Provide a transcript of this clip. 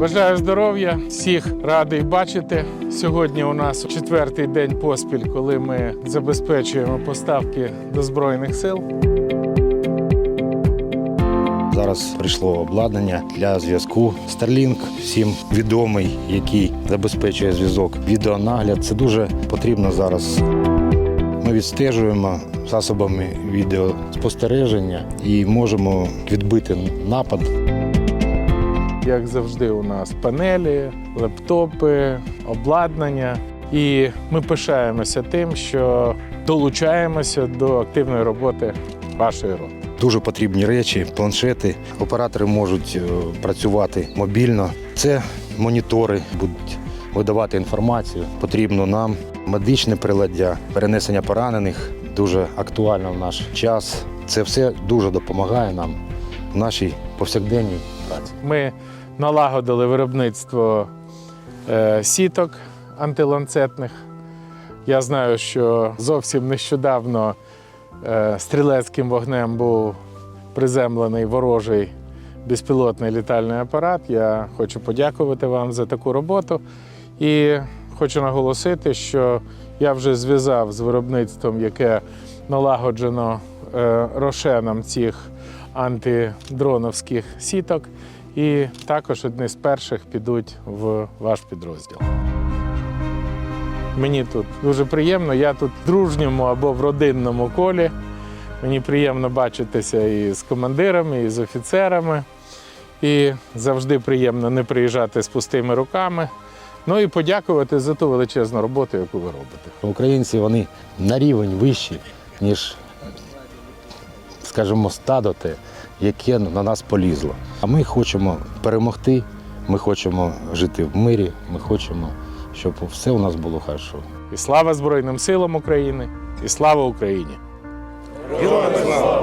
Бажаю здоров'я, всіх радий бачити. Сьогодні у нас четвертий день поспіль, коли ми забезпечуємо поставки до Збройних сил. Зараз прийшло обладнання для зв'язку. Starlink всім відомий, який забезпечує зв'язок. Відеонагляд це дуже потрібно зараз. Ми відстежуємо засобами відеоспостереження і можемо відбити напад. Як завжди, у нас панелі, лептопи, обладнання. І ми пишаємося тим, що долучаємося до активної роботи вашої роти. Дуже потрібні речі, планшети. Оператори можуть е, працювати мобільно. Це монітори будуть видавати інформацію. Потрібно нам медичне приладдя, перенесення поранених дуже актуально в наш час. Це все дуже допомагає нам в нашій повсякденній праці. Ми налагодили виробництво е, сіток антиланцетних. Я знаю, що зовсім нещодавно е, стрілецьким вогнем був приземлений ворожий безпілотний літальний апарат. Я хочу подякувати вам за таку роботу. І хочу наголосити, що я вже зв'язав з виробництвом, яке налагоджено е, рошеном цих антидроновських сіток. І також одні з перших підуть в ваш підрозділ. Мені тут дуже приємно. Я тут в дружньому або в родинному колі. Мені приємно бачитися і з командирами, і з офіцерами. І завжди приємно не приїжджати з пустими руками. Ну і подякувати за ту величезну роботу, яку ви робите. Українці вони на рівень вищі, ніж, скажімо, стадо те, яке на нас полізло. А ми хочемо перемогти, ми хочемо жити в мирі, ми хочемо, щоб все у нас було хорошо. І слава Збройним силам України, і слава Україні! Героям слава!